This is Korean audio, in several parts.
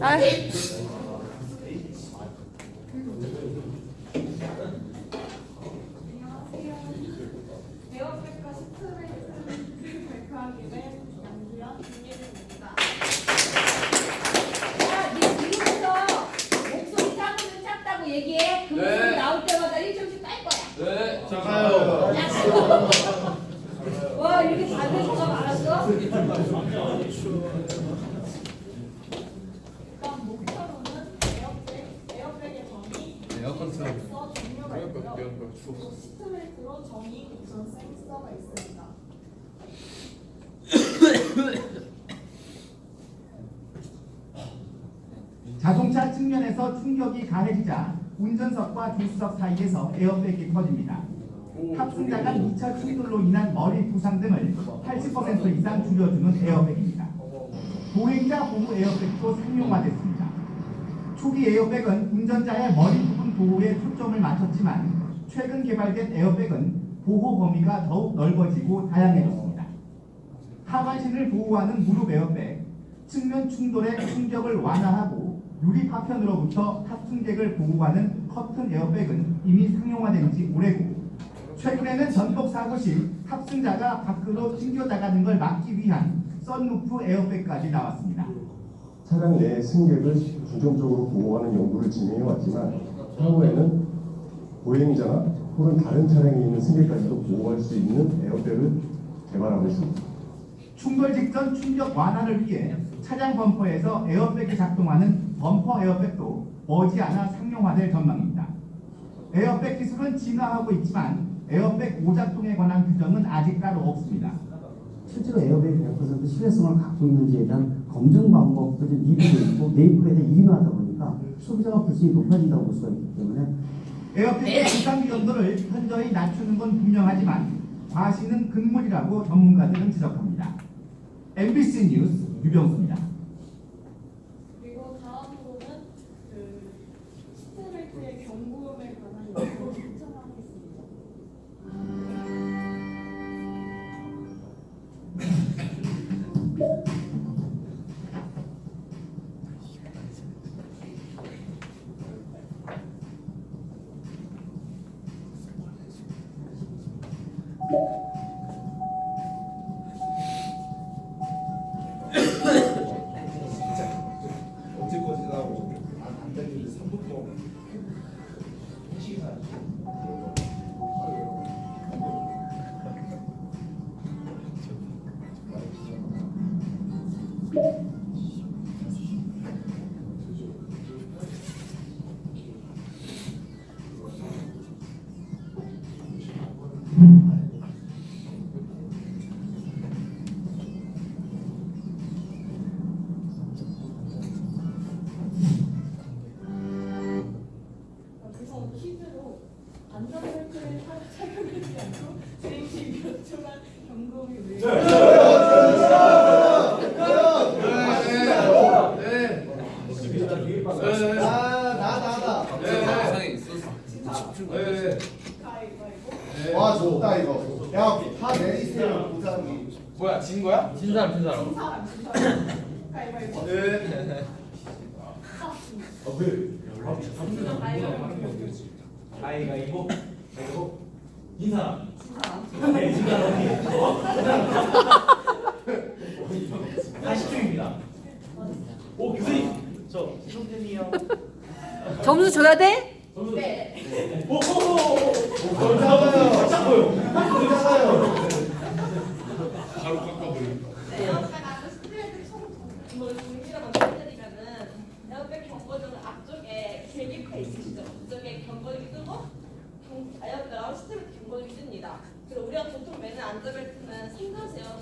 아, 에어백과 스트레이트 백화기의 양주연 김예림입니다. 야, 네 지금부터 목소리 작으면 작다고 얘기해. 그 네. 목소리 나올 때마다 1점씩 깔 거야. 네. 잠깐요. 와, 이렇게 다들 뭐가 많았어? 일단 목표로는 에어백, 에어백의 정의, 에어컨 틀어. 센서 종류가 있고요. 에어컨 추워. 또 스트레이트로 정의 우선 센서가 있습니다. 자동차 측면에서 충격이 가해지자 운전석과 조수석 사이에서 에어백이 터집니다. 탑승자 간 2차 충돌로 인한 머리 부상 등을 80% 이상 줄여주는 에어백입니다. 보행자 보호 에어백도 상용화됐습니다. 초기 에어백은 운전자의 머리 부분 보호에 초점을 맞췄지만 최근 개발된 에어백은 보호 범위가 더욱 넓어지고 다양해졌습니다. 하반신을 보호하는 무릎 에어백, 측면 충돌의 충격을 완화하고 유리 파편으로부터 탑승객을 보호하는 커튼 에어백은 이미 상용화된 지 오래고 최근에는 전복 사고 시 탑승자가 밖으로 튕겨 나가는 걸 막기 위한 썬루프 에어백까지 나왔습니다. 차량 내 승객을 중점적으로 보호하는 연구를 진행해 왔지만 향후에는 보행자나 혹은 다른 차량에 있는 승객까지도 보호할 수 있는 에어백을 개발하고 있습니다. 충돌 직전 충격 완화를 위해 차량 범퍼에서 에어백이 작동하는 범퍼 에어백도 머지않아 상용화될 전망입니다. 에어백 기술은 진화하고 있지만 에어백 오작동에 관한 규정은 아직 따로 없습니다. 실제로 에어백이 100% 신뢰성을 갖고 있는지에 대한 검증 방법도 좀 미비되어 있고 내부에 대한 일인하다 보니까 소비자가 불신이 높아진다고 볼 수가 있기 때문에 에어백의 비상 위험도를 현저히 낮추는 건 분명하지만 과시는 금물이라고 전문가들은 지적합니다. MBC 뉴스 유병수입니다. 진짜 가위바위보 아이가 이거 이거 인사. 진 사람 네 인사. 언니 40초입니다. 오 교수님. 저 신동준이요 점수 줘야 돼? 점수. 네. 오 오오 감사합니다 딱 보여 감사해요 에어백하고 스트레이트 총 뭐, 동기라고 말씀드리면은 에어백 경고등은 앞쪽에 계기판 있으시죠? 그쪽에 경고등이 뜨고 경- 에어백하고 스트레이트 경고등이 뜹니다. 그리고 우리가 보통 매는 안전벨트는 상전세요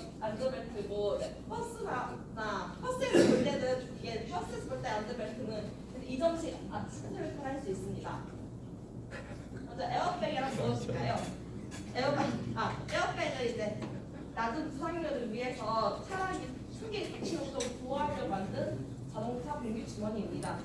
안전벨트고 네, 버스나 나 버스에서 볼 때는 이게 버스에서 볼 때 안전벨트는 이 점씩 아, 스트레이트를 할수 있습니다. 먼저 에어백이란 무엇일까요? 에어백 아 에어백은 이제 낮은 부상률을 위해서 차량이 다치는 좀 보호하려고 만든 자동차 공기 주머니입니다.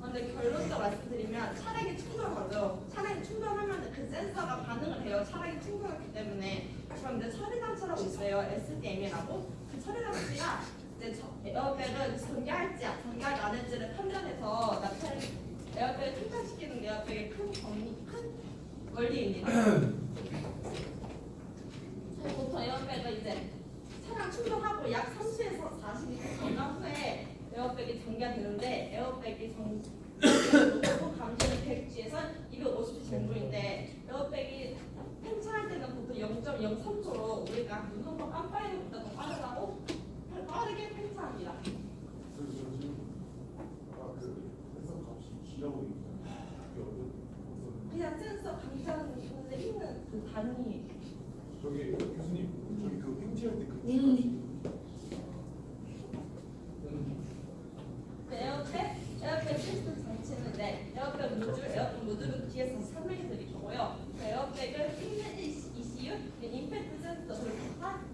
근데 결론적으로 말씀드리면 차량이 충돌하죠. 차량이 충돌하면 그 센서가 반응을 해요. 차량이 충돌했기 때문에 그럼 이제 처리 장치라고 있어요. SDM이라고 그 처리 장치가 이제 저- 에어백을 전개할지 전개하지 않을지를 판단해서 나타내 에어백을 생산시키는 게 에어백의 큰 정리, 큰 원리입니다. 저희 보통 에어백을 이제 차량 충전하고 약 30에서 40m 전화 후에 에어백이 전개가 되는데 에어백이 정 노후 감지는 100G에서 250G 정도인데 에어백이 팽창할 때는 보통 0.03초로 우리가 눈 한번 깜빡이는 것보다 더 빠르다고 빠르게 팽창합니다. 그냥 센서 감지하는 데 있는 그 단위 저기 교수님 저기 그 횡재할 때그 에어백, 에어백 시스템 장치는 네, 에어백 모듈, 에어백 모듈은 뒤에서 설명해 드릴 거고요. 그 에어백을 힘든 ECU, 임팩트 센서, 그리고 다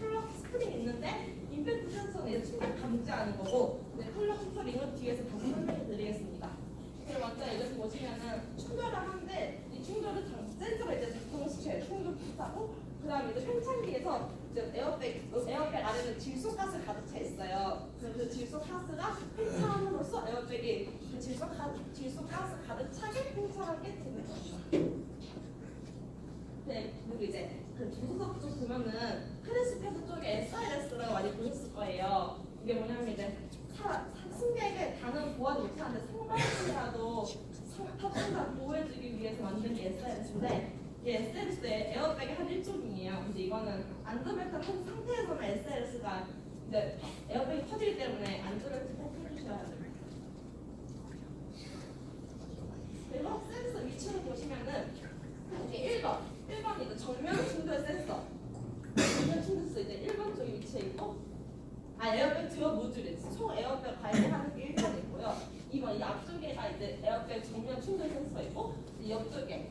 플럭 스프링 있는데 센서는 이제 충격 감지하는 거고 네, 플럭 스프링은 뒤에서 다시 설명해 드리겠습니다. 그리고 먼저 여기 보시면은 충돌을 하는데 이 충돌을 장- 센서가 이제 작동시켜요. 충돌 부사고 그 다음에 이제 팽창기에서 이제 에어백, 에어백 안에는 질소가스 가득 차 있어요. 그래서 그 질소가스가 팽창함으로써 에어백이 그 질소가, 질소가스 가득 차게 팽창하게 되는 거죠. 네, 그리고 이제 그 조수석 쪽 보면은 크래시 패드 쪽에 SRS라고 많이 보셨을 거예요. 이게 뭐냐면 이제 사, 승객을 다는 보호하지 못하는데 상반신이라도 탑승자 보호해주기 위해서 만든 게 SRS인데 이 SRS의 에어백의 한 일종이에요. 근데 이거는 안전벨트 한 상태에서는 SRS가 이제 에어백이 터지기 때문에 안전벨트 꼭 해주셔야 돼요. 그리고 센서 위치를 보시면은 이게 1번, 1번이 이제 정면 충돌 센서. 정면 충돌 센서 이제 1번 쪽에 위치해 있고, 아 에어백 드어 모듈이 총 에어백 관리하는 게 1번 있고요. 2번 이 앞쪽에가 이제 에어백 정면 충돌 센서가 있고, 이 옆쪽에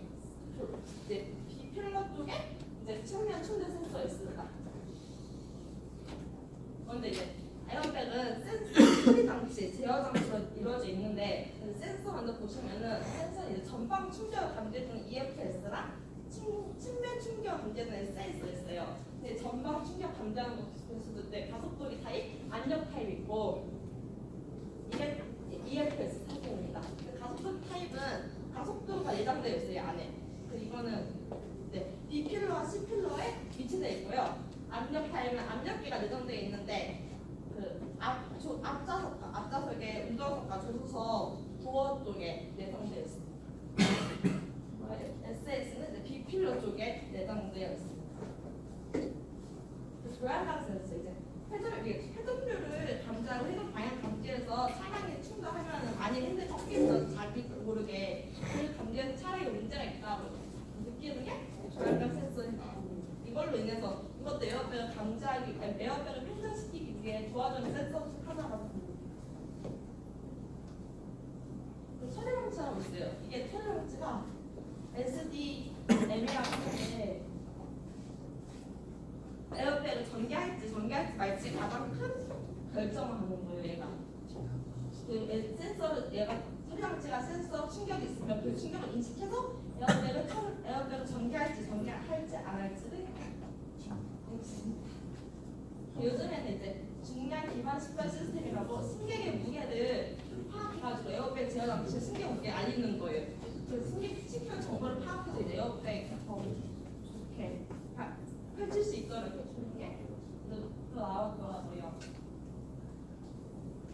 그 이제 비필러 쪽에 이제 측면 충돌 센서가 있습니다. 그런데 이제 에어백은 센서 처리 장치, 제어 장치로 이루어져 있는데 그 센서 먼저 보시면은 센서는 이제 전방 충격 감지해주는 EFS랑 침, 측면 충격 감지해주는 SIS가 있어요. 근데 전방 충격 감지하는 것에 이제 가속도리 타입, 압력 타입 있고 EFS 타입입니다. 그 가속도 타입은 가속도가 예정되어 있어요 이 안에. 그 이거는 네, B필러와 C필러에 위치되어 있고요. 압력 타입은 압력계가 내정되어 있는데 그 앞, 조, 앞좌석, 앞좌석에 운전석과 조수석 도어 쪽에 내장되어 있습니다. SS는 B필러 쪽에 내장되어 있습니다. 그 조향각 센 회전 이게 회전율을 감지하고 회전 방향 감지해서 차량이 충돌하면 많이 핸들 꺾이면서 자기 모르게 그 감지해서 차량에 문제가 있다고 느끼는 게 조향각 센서입니다. 이걸로 인해서 이것도 에어백을 감지하기, 에어백을 팽창시키기 위해 도와주는 센서 중 하나가 그 처리 장치라고 있어요. 이게 처리 장치가 SDM이라고 하는데 전개할지 전개할지 말지 가장 큰 결정을 하는 거예요, 얘가. 그 에- 센서를 얘가 장치가 센서 충격이 있으면 그 충격을 인식해서 에어백을 터- 에어백을 전개할지 전개할지 안 할지를 요즘에는 이제 중량 기반 식별 시스템이라고 승객의 무게를 파악해가지고 에어백 제어 장치에 승객 무게 알리는 거예요. 그 승객 식별 정보를 파악해서 이제 에어백 더 좋게 파- 펼칠 수 있도록 더 나왔더라고요.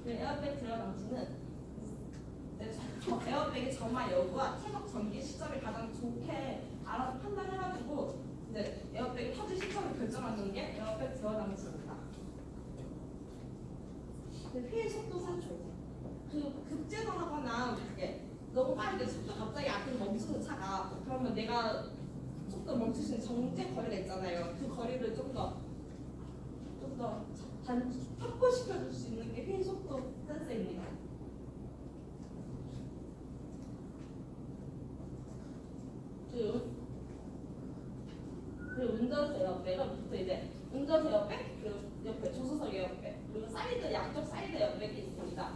그 에어백 제어 장치는 네, 저- 에어백의 점화 여부와 태적 전개 시점을 가장 좋게 알아서 판단해가지고 이제 에어백이 터질 시점을 결정하는 게 에어백 제어 장치입니다. 그 회의 속도 산출. 그 급제동하거나 이게 너무 빠르게 속도 갑자기 앞에서 멈추는 차가 그러면 내가 속도 있는 정제 거리가 있잖아요. 그 거리를 좀더 좀더 확보시켜 줄 수 있는 게 회의 속도 센서입니다. 그, 그 운전석 에어백은 보통 이제 운전석 에어백, 그리고 옆에 조수석 에어백, 그리고 사이드 양쪽 사이드 에어백이 있습니다.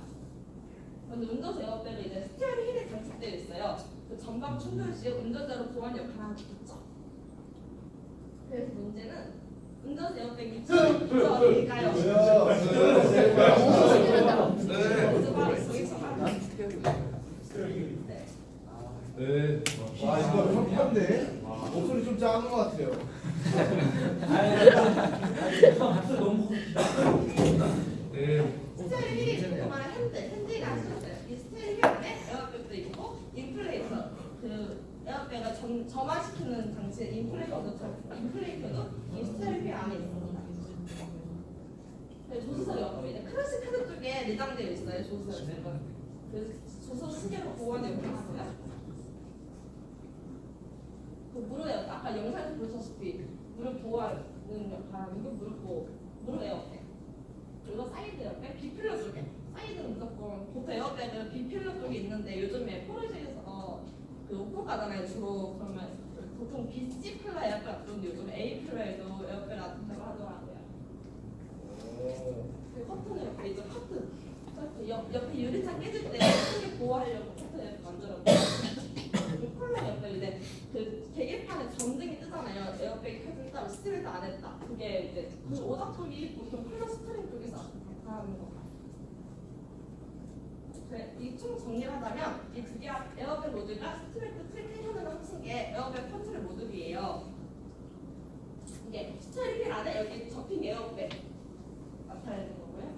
근데 운전석 에어백은 이제 스티어링 휠에 장착되어 있어요. 그 전방 충돌 시에 운전자로 보안 역할을 하고 있죠. 그래서 문제는 운전수 에어백 위치 어디일까요? 네. 와 이거 편한데 목소리 좀 작은 것 같아요. 너무 스타일 휠이 그동안 핸드, 핸디가 하셨어요. 이 스타일 휠 안에 에어백도 있고 인플레이터 그 점, 점화시키는 장치 인플레이터도 참- 인플레이터도 이휠 안에 있습니다. 네, 조수석 옆에 이제 클래식 카드 쪽에 내장되어 있어요. 조수석. 그 조수석 시계로 보관되어 있어요. 그 무릎에 아까 영상에서 보셨다시피 무릎 보호하는 역할하는 게 무릎 보호, 무릎 에어백. 그리고 사이드 에어백, 비필러 쪽에 사이드는 무조건 보통 에어백은 비필러 쪽에 있는데 요즘에 포르쉐에서 그 오프 가잖아요 주로 그러면 보통 BC 필러 에어백 같은데 요즘 A 필러에도 에어백 같다고 하더라고요. 그 커튼 옆에 이제 커튼. 커튼. 옆, 옆에 유리창 깨질 때 크게 보호하려고 커튼 이렇게 만들었고. 그 콜라 옆에 이제 그 계기판에 전등이 뜨잖아요. 에어백 켜진다 스트레스 안 했다. 그게 이제 그 오작 쪽이 보통 콜라 스트링 쪽에서 나타나는 거 네, 이총 정리를 하자면 이 두개 에어백 모듈과 스트레이트 프리텐션을 합친 게 에어백 컨트롤 모듈이에요 이게 스트레이트 안에 여기 접힌 에어백 나타내는 거고요.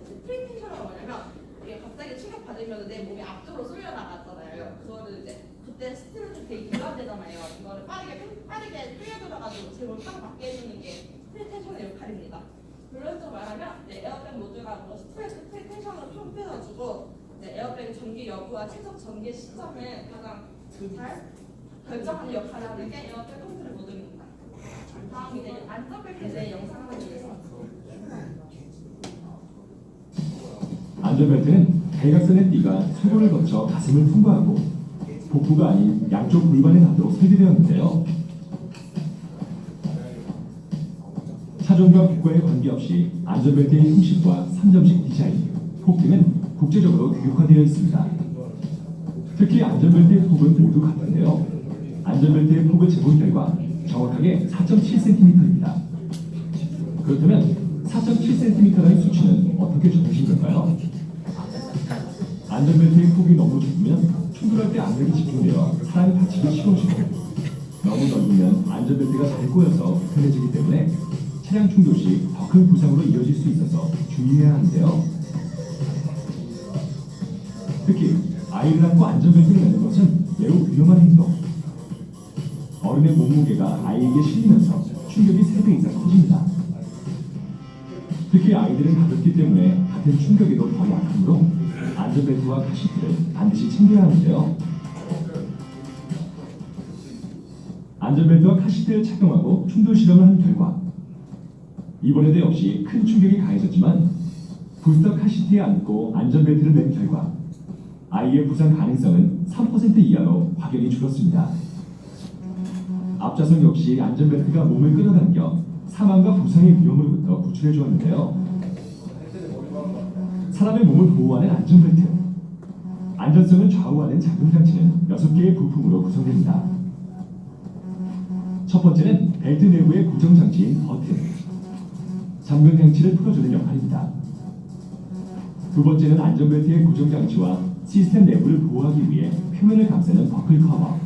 이제 프리텐션은 뭐냐면 이게 갑자기 충격 받으면 내 몸이 앞쪽으로 쏠려 나갔잖아요. 그거를 이제 그때 스트레스 되게 기관되잖아요. 이거를 빠르게 빠르게 끌려 들어가지고 제몸빵 받게 해주는 게 프리텐션의 역할입니다. 결론적으로 말하면 에어백 모듈가 뭐 스트레스 프리텐션으로 평가해가지고 이제 에어백 전기 여부와 최적 전개 시점을 가장 잘 결정하는 역할을 하는 게 에어백 컨트롤 모듈입니다. 다음 이제 안전벨트에 대해 영상 하나 드리겠습니다. 안전벨트는 대각선의 띠가 쇄골을 거쳐 가슴을 통과하고 복부가 아닌 양쪽 골반에 닿도록 설계되었는데요. 차종과 국가에 관계없이 안전벨트의 형식과 3점식 디자인, 폭 등은 국제적으로 규격화되어 있습니다. 특히 안전벨트의 폭은 모두 같은데요. 안전벨트의 폭을 재본 결과 정확하게 4.7cm입니다. 그렇다면 4.7cm라는 수치는 어떻게 정해진 걸까요? 안전벨트의 폭이 너무 좁으면 충돌할 때 압력이 집중되어 사람이 다치기 쉬워지고 너무 넓으면 안전벨트가 잘 꼬여서 편해지기 때문에 차량 충돌 시 더 큰 부상으로 이어질 수 있어서 주의해야 하는데요. 특히 아이를 안고 안전벨트를 매는 것은 매우 위험한 행동. 어른의 몸무게가 아이에게 실리면서 충격이 3배 이상 커집니다. 특히 아이들은 가볍기 때문에 같은 충격에도 더 약하므로 안전벨트와 가시트를 반드시 챙겨야 하는데요. 안전벨트와 카시트를 착용하고 충돌 실험을 한 결과 이번에도 역시 큰 충격이 가해졌지만 부스터 카시트에 안고 안전벨트를 맨 결과 아이의 부상 가능성은 3% 이하로 확연히 줄었습니다. 앞좌석 역시 안전벨트가 몸을 끌어당겨 사망과 부상의 위험으로부터 구출해 주었는데요. 사람의 몸을 보호하는 안전벨트. 안전성을 좌우하는 작동 장치는 6개의 부품으로 구성됩니다. 첫 번째는 벨트 내부의 고정 장치인 버튼. 잠금 장치를 풀어주는 역할입니다. 두 번째는 안전벨트의 고정 장치와 시스템 내부를 보호하기 위해 표면을 감싸는 버클 커버.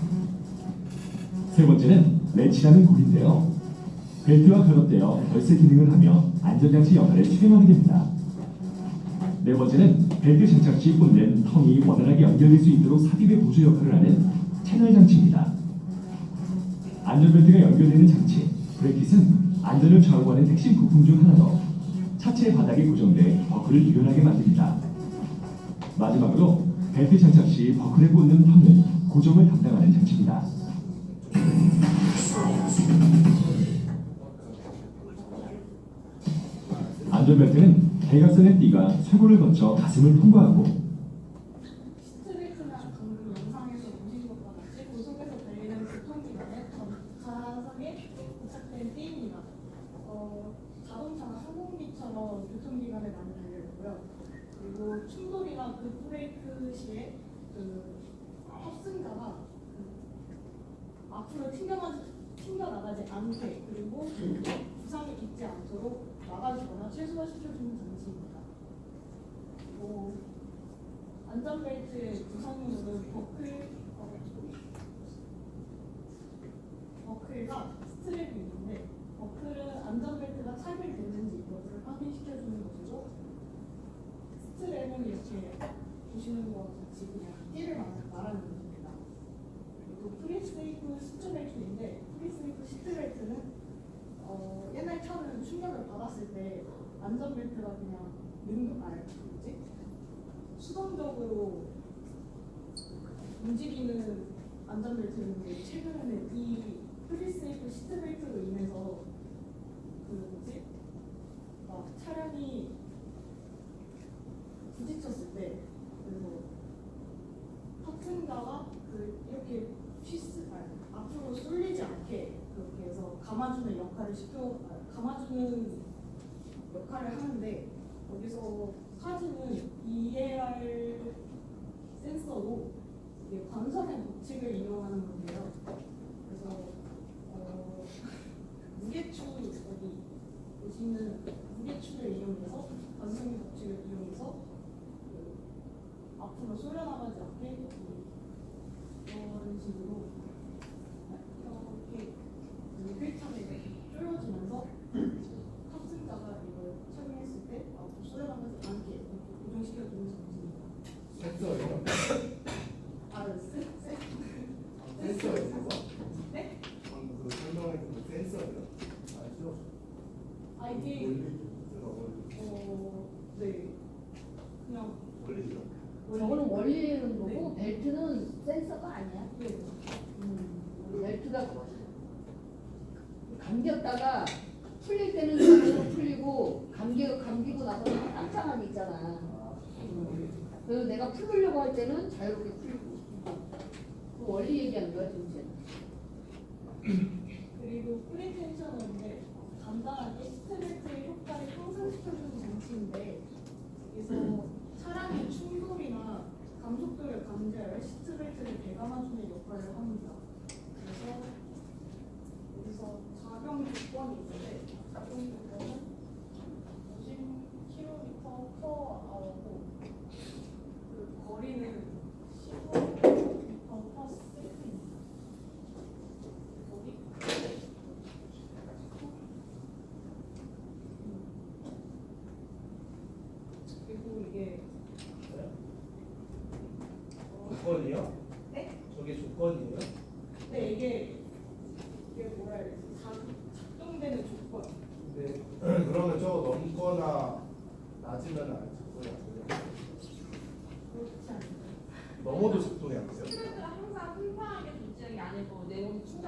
세 번째는 렛치라는 고리인데요. 벨트와 결합되어 열쇠 기능을 하며 안전장치 역할을 수행하게 됩니다. 네 번째는 벨트 장착 시 꽂는 텅이 원활하게 연결될 수 있도록 삽입의 보조 역할을 하는 채널 장치입니다. 안전벨트가 연결되는 장치, 브레킷은 안전을 좌우하는 핵심 부품 중 하나로 차체 바닥에 고정돼 버클을 유연하게 만듭니다. 마지막으로 벨트 장착 시 버클에 꽂는 텅은 고정을 담당하는 장치입니다. 안전벨트는 대각선의 띠가 쇄골을 거쳐 가슴을 통과하고 스트레이트나 방금 영상에서 보신 것과 같이 고속에서 달리는 교통기관의 가상에 부착된 띠입니다. 어, 자동차나 항공기처럼 교통기관에 많이 달려있고요. 그리고 충돌이나 급브레이크 시에 그 탑승자가 그 앞으로 튕겨만 튕겨나가지 않게 그리고 부상이 있지 않도록 막아주거나 최소화시켜주는 장치입니다. 뭐 안전벨트의 구성물은 버클, 어, 버클과 스트랩이 있는데 버클은 안전벨트가 차별되는지 이것을 확인시켜주는 것이고 스트랩은 이렇게 보시는 것 같이 그냥 띠를 말- 말하는 것입니다. 그리고 프리스테이크 시트벨트인데 프리스테이크 시트벨트는 어, 옛날 차는 충격을 받았을 때 안전벨트가 그냥 능동 아니 뭐지 수동적으로 움직이는 안전벨트인데 최근에는 이 프리스테이크 시트벨트로 인해서 그 뭐지 막 차량이 부딪혔을 때 탑승자가 그 이렇게 휘스 아니, 앞으로 쏠리지 않게 그렇게 해서 감아주는 역할을 시켜 아, 감아주는 역할을 하는데 여기서 사진은 EAR 센서로 이게 관성의 법칙을 이용하는 건데요. 그래서 어, 무게추 여기 보시는 무게추를 이용해서 관성의 법칙을 이용해서 그 앞으로 쏠려나가지 않게 이런 식으로 이렇게 그 휠창에 쪼여지면서 탑승자가 이걸 착용했을 때 앞으로 쏠려나가지 않게 이렇게 고정시켜주는 장치입니다. 센서예요? 아, 세, 세, 센서예요? 그거? 네? 방금 그 설명해준 그 센서예요? 알죠? 아 이게 어, 네, 그냥 원리죠? 저거는 원리는 거고 벨트는 센서가 아니야. 네. 음, 벨트가. 감겼다가 풀릴 때는 자동으로 풀리고 감기 감기고 나서는 짱짱함이 있잖아. 음. 그래서 내가 풀으려고 할 때는 자유롭게 풀리고. 그 원리 얘기하는 거야 지금. 그리고 프리텐셔너인데 간단하게 스트레스의 효과를 향상시켜주는 장치인데 여기서 차량의 충돌이나 감속도를 감지하여 시트벨트를 대감아주는 역할을 합니다. 그래서 여기서 작용 조건이 있는데 작용 조건은 50km per hour고 그 거리는 15km per second입니다. 거기 그리고 이게 어, 조건이요? 네? 저게 조건이에요? 네 이게 이게 뭐라 해야 되지? 작- 작동되는 조건. 근데 그러면 저거 넘거나 낮으면 안 작동이 안 돼요? 그렇지 않나요? 넘어도 작동이 안 돼요? 스트레스가 항상 팽팽하게 존재하는 게 아니고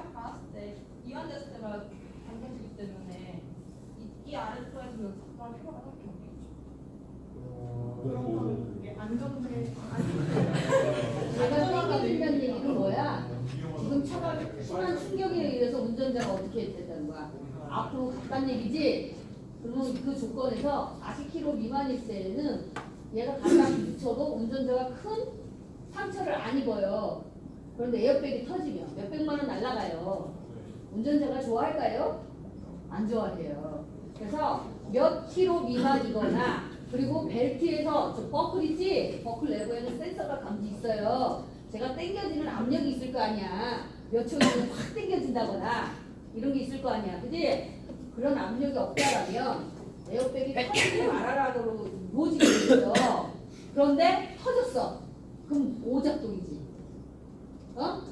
충격 받았을 때 이완됐을 때가 당겨지기 때문에 이, 이 아래쪽에서는 작동할 필요가 딱히 없겠죠. 그럼 이게 안정돼. 내가 생각하는 얘기는 뭐야? 지금 차가 심한 충격에 의해서 운전자가 어떻게 됐다는 거야? 앞으로 갔단 얘기지? 그러면 그 조건에서 40km 미만일 때는 얘가 가장 부딪혀도 운전자가 큰 상처를 안 입어요. 그런데 에어백이 터지면 몇백만 원 날라가요. 운전자가 좋아할까요? 안 좋아해요. 그래서 몇 킬로 미만이거나 그리고 벨트에서 저 버클 있지? 버클 내부에는 센서가 감지 있어요. 제가 당겨지는 압력이 있을 거 아니야. 몇 초 있으면 확 당겨진다거나 이런 게 있을 거 아니야. 그지? 그런 압력이 없다라면 에어백이 터지지 말아라고 로직이 있어. 그런데 터졌어. 그럼 오작동이지. 어?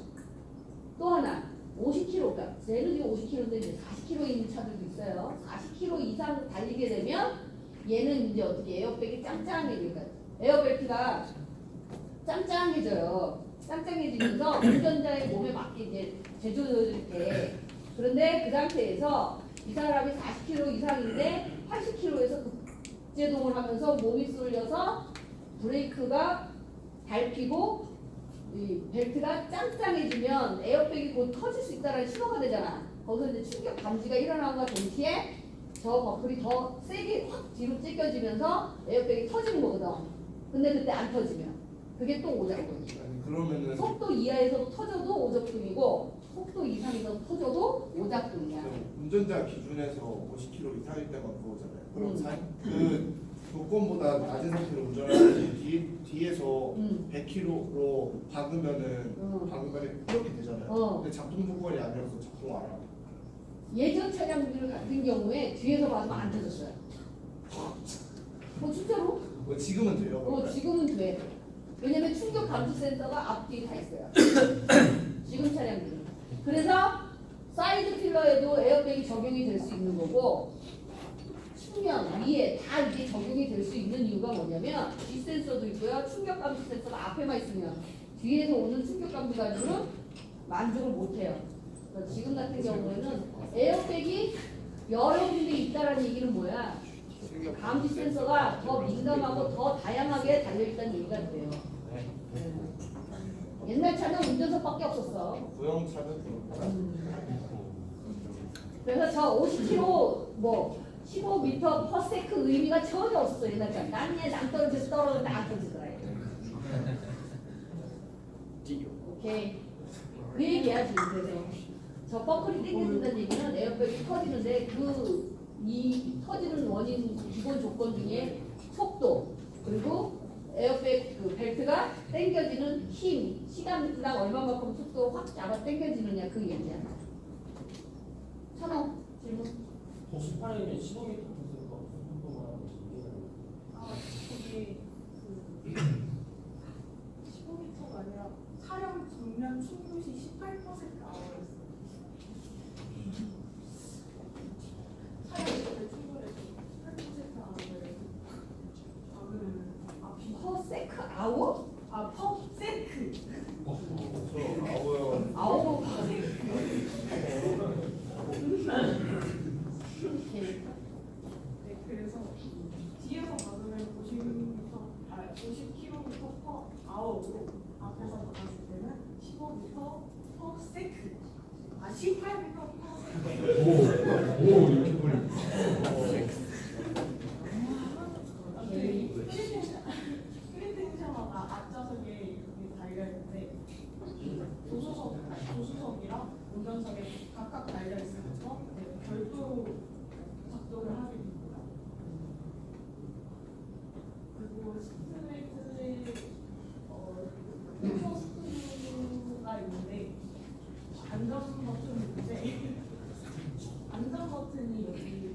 또 하나 50km가 쟤는 지금 50km인데 이제 40km 있는 차들도 있어요. 40km 이상 달리게 되면 얘는 이제 어떻게 에어백이 짱짱해지니까 에어벨트가 짱짱해져요. 짱짱해지면서 운전자의 몸에 맞게 이제 제조될게 그런데 그 상태에서 이 사람이 40km 이상인데 80km에서 급제동을 하면서 몸이 쏠려서 브레이크가 밟히고 이 벨트가 짱짱해지면 에어백이 곧 터질 수 있다는 신호가 되잖아. 거기서 이제 충격 감지가 일어나는과 동시에 저 버클이 더 세게 확 뒤로 찢겨지면서 에어백이 터지는 거거든. 근데 그때 안 터지면 그게 또 오작동이야. 아니 그러면은 속도 이하에서 터져도 오작동이고 속도 이상이더 터져도 오작동이야. 운전자 기준에서 50km 이상일 때만 그거잖아요. 그럼 음. 사, 그 조건보다 낮은 상태로 때 뒤, 뒤에서 음. 100km로 박으면은 음. 박으면 이렇게 되잖아요. 어. 근데 작동 조건이 아니라서 작동 안 하고. 예전 차량들 같은 경우에 뒤에서 맞으면 안 터졌어요. 어 진짜로? 뭐 지금은 돼요. 어 그러면? 지금은 돼. 왜냐면 충격 감지 센서가 앞뒤에 다 있어요. 지금 차량들은. 그래서 사이드 필러에도 에어백이 적용이 될 수 있는 거고 측면 위에 다 이게 적용이 될 수 있는 이유가 뭐냐면 뒷 센서도 있고요. 충격 감지 센서가 앞에만 있으면 뒤에서 오는 충격 감지 가지고는 만족을 못 해요. 그래서 지금 같은 경우에는 에어백이 여러 군데 있다라는 얘기는 뭐야? 감지 센서가 더 민감하고 더 다양하게 달려있다는 얘기가 돼요. 네. 옛날 차는 운전석밖에 없었어. 구형 차는 그렇구나. 그래서 저 50km 뭐 15m per second 의미가 전혀 없었어 옛날 차. 난얘 낭떨어져서 떨어져 안 떨어지더라. 오케이. 그 얘기야지 그래서 저 버클이 땡겨진다는 얘기는 에어백이 터지는데 그 이 터지는 원인 기본 조건 중에 속도 그리고 에어백 그 벨트가 당겨지는 힘 시간당 얼마만큼 속도 확 잡아 당겨지느냐 그 얘기야. 천호 질문. 98이면 15m 부수가 속도가 아, 저기 그 15m가 아니라 차량 정면 충돌시 18% 아워였어요. 차량 옆에 충돌해서 18% 아워를 박으면 앞이 퍼세크 아워? 아 퍼세크 저 아워요. 아워 퍼세크. 오케이. 네, 그래서 뒤에서 박으면 50m, 아 50km per hour로 앞에서 박았을 때는 15m per second, 아 18m per second. 오케이. 프리텐셔너가 앞좌석에 이렇게 달려 있는데 조수석, 아니, 조수석이랑 운전석에 각각 달려 있으면서 네, 별도로 작동을 하게 됩니다. 그리고 시트벨트에 어, 센서 스크류가 있는데 안전 버튼이 있는데 안전 버튼이 여기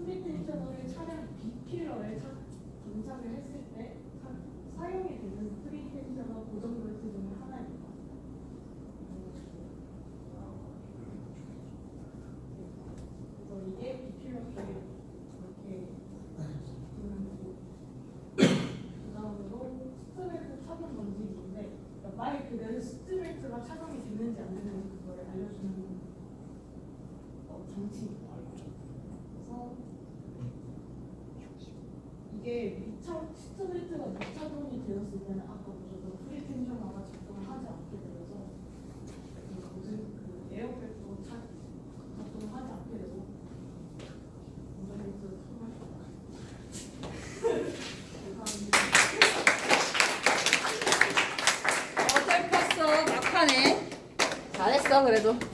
프리텐셔너를 차량 B필러에 차- 장착을 했을 때 사, 사용이 되는 프리텐셔너 고정 볼트 중하나입니다. 그래서 이게 B필러 쪽에 이렇게 있는 거고 그 다음으로 스트레이트 착용 방식인데 그러니까 말 그대로 스트레이트가 착용이 됐는지 안 됐는지 그거를 알려주는 어, 장치입니다. 그래서 이게 미착 스트레이트가 되어서 그 그래도